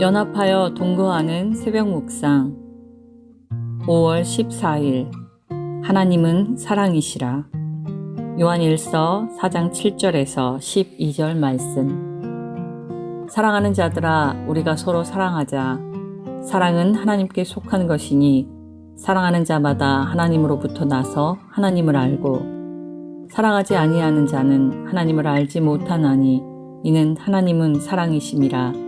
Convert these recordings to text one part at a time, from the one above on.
연합하여 동거하는 새벽 묵상. 5월 14일. 하나님은 사랑이시라. 요한일서 4장 7절에서 12절 말씀. 사랑하는 자들아 우리가 서로 사랑하자. 사랑은 하나님께 속한 것이니 사랑하는 자마다 하나님으로부터 나서 하나님을 알고 사랑하지 아니하는 자는 하나님을 알지 못하나니 이는 하나님은 사랑이심이라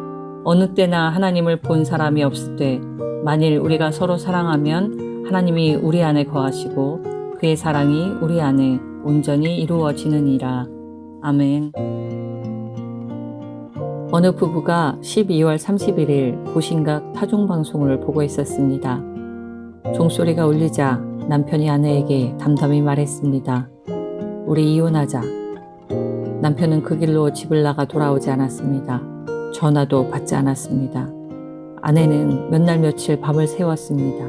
어느 때나 하나님을 본 사람이 없을 때 만일 우리가 서로 사랑하면 하나님이 우리 안에 거하시고 그의 사랑이 우리 안에 온전히 이루어지느니라. 아멘. 어느 부부가 12월 31일 고신각 타종 방송을 보고 있었습니다. 종소리가 울리자 남편이 아내에게 담담히 말했습니다. 우리 이혼하자. 남편은 그 길로 집을 나가 돌아오지 않았습니다. 전화도 받지 않았습니다. 아내는 몇 날 며칠 밤을 새웠습니다.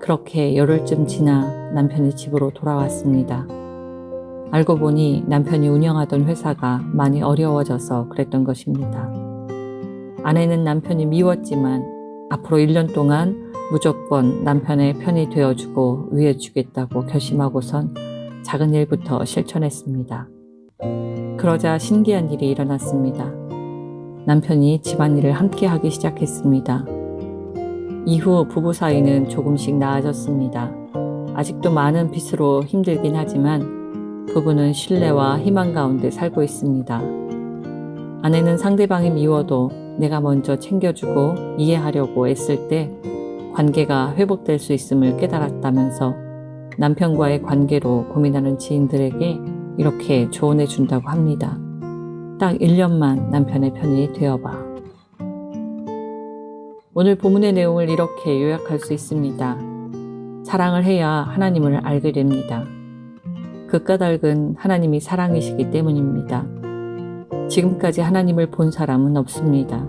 그렇게 열흘쯤 지나 남편이 집으로 돌아왔습니다. 알고 보니 남편이 운영하던 회사가 많이 어려워져서 그랬던 것입니다. 아내는 남편이 미웠지만 앞으로 1년 동안 무조건 남편의 편이 되어주고 위해주겠다고 결심하고선 작은 일부터 실천했습니다. 그러자 신기한 일이 일어났습니다. 남편이 집안일을 함께 하기 시작했습니다. 이후 부부 사이는 조금씩 나아졌습니다. 아직도 많은 빚으로 힘들긴 하지만 부부는 신뢰와 희망 가운데 살고 있습니다. 아내는 상대방이 미워도 내가 먼저 챙겨주고 이해하려고 애쓸 때 관계가 회복될 수 있음을 깨달았다면서 남편과의 관계로 고민하는 지인들에게 이렇게 조언해 준다고 합니다. 딱 1년만 남편의 편이 되어봐. 오늘 본문의 내용을 이렇게 요약할 수 있습니다. 사랑을 해야 하나님을 알게 됩니다. 그 까닭은 하나님이 사랑이시기 때문입니다. 지금까지 하나님을 본 사람은 없습니다.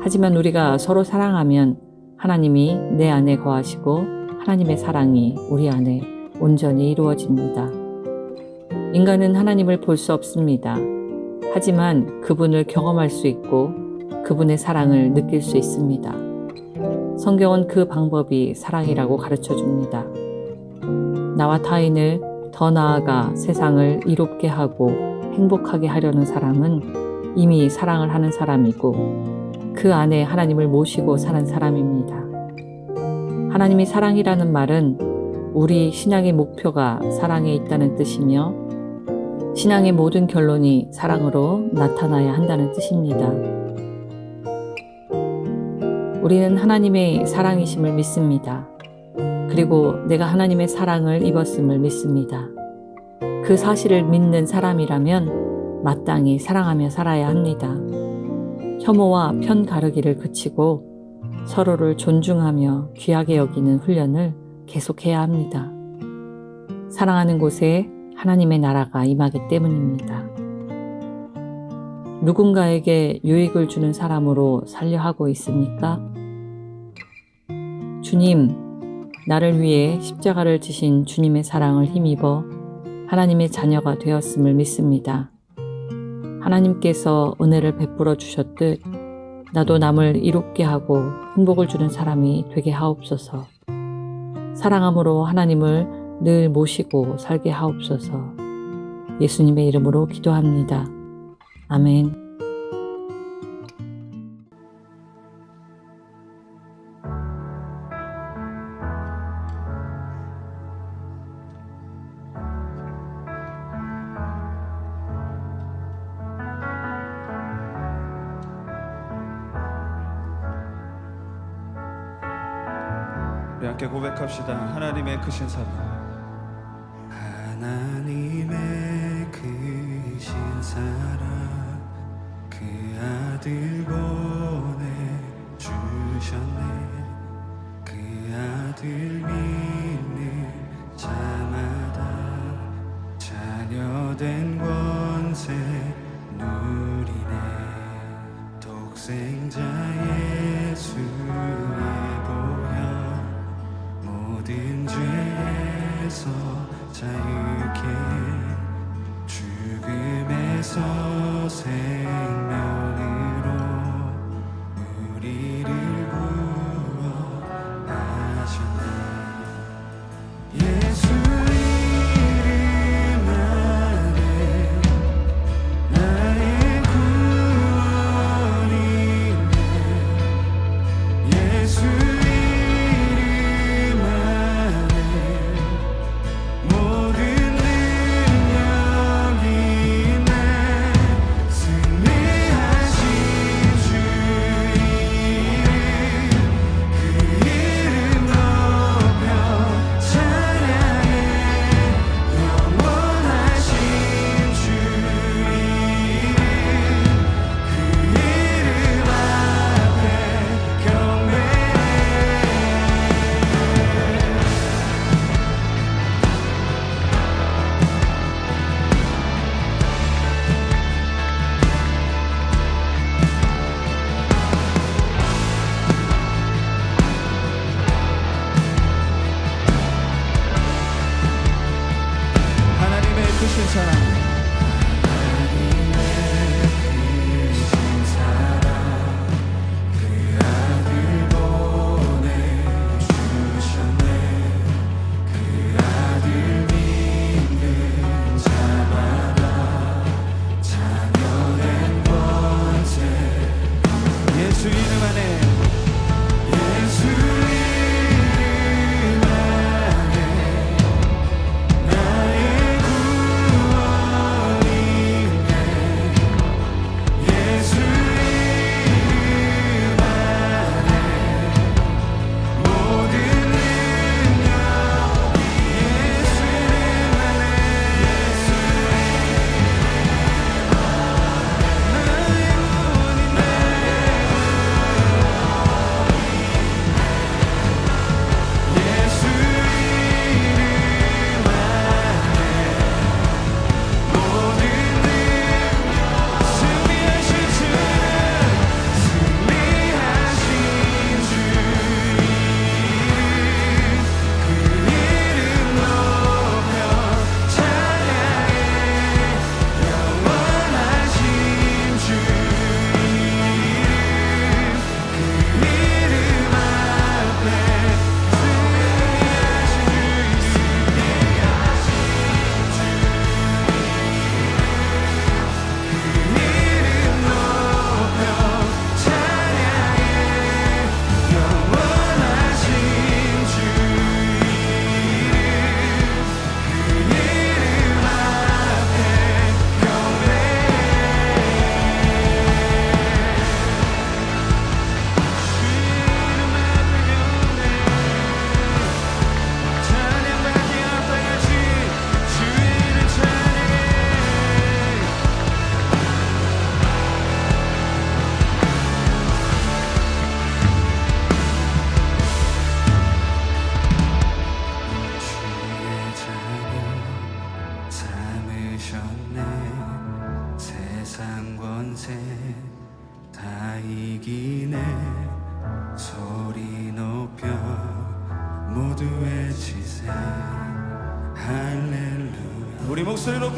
하지만 우리가 서로 사랑하면 하나님이 내 안에 거하시고 하나님의 사랑이 우리 안에 온전히 이루어집니다. 인간은 하나님을 볼 수 없습니다. 하지만 그분을 경험할 수 있고 그분의 사랑을 느낄 수 있습니다. 성경은 그 방법이 사랑이라고 가르쳐 줍니다. 나와 타인을 더 나아가 세상을 이롭게 하고 행복하게 하려는 사람은 이미 사랑을 하는 사람이고 그 안에 하나님을 모시고 사는 사람입니다. 하나님이 사랑이라는 말은 우리 신앙의 목표가 사랑에 있다는 뜻이며 신앙의 모든 결론이 사랑으로 나타나야 한다는 뜻입니다. 우리는 하나님의 사랑이심을 믿습니다. 그리고 내가 하나님의 사랑을 입었음을 믿습니다. 그 사실을 믿는 사람이라면 마땅히 사랑하며 살아야 합니다. 혐오와 편 가르기를 그치고 서로를 존중하며 귀하게 여기는 훈련을 계속해야 합니다. 사랑하는 곳에 하나님의 나라가 임하기 때문입니다. 누군가에게 유익을 주는 사람으로 살려 하고 있습니까? 주님, 나를 위해 십자가를 지신 주님의 사랑을 힘입어 하나님의 자녀가 되었음을 믿습니다. 하나님께서 은혜를 베풀어 주셨듯 나도 남을 이롭게 하고 행복을 주는 사람이 되게 하옵소서. 사랑함으로 하나님을 늘 모시고 살게 하옵소서. 예수님의 이름으로 기도합니다. 아멘. 함께 고백합시다. 하나님의 크신 사랑. 사랑 그 아들 보내주셨네. 그 아들 믿는 자마다 자녀된 권세 누리네. 독생자의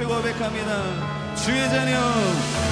높이 고백합니다. 주의 자녀.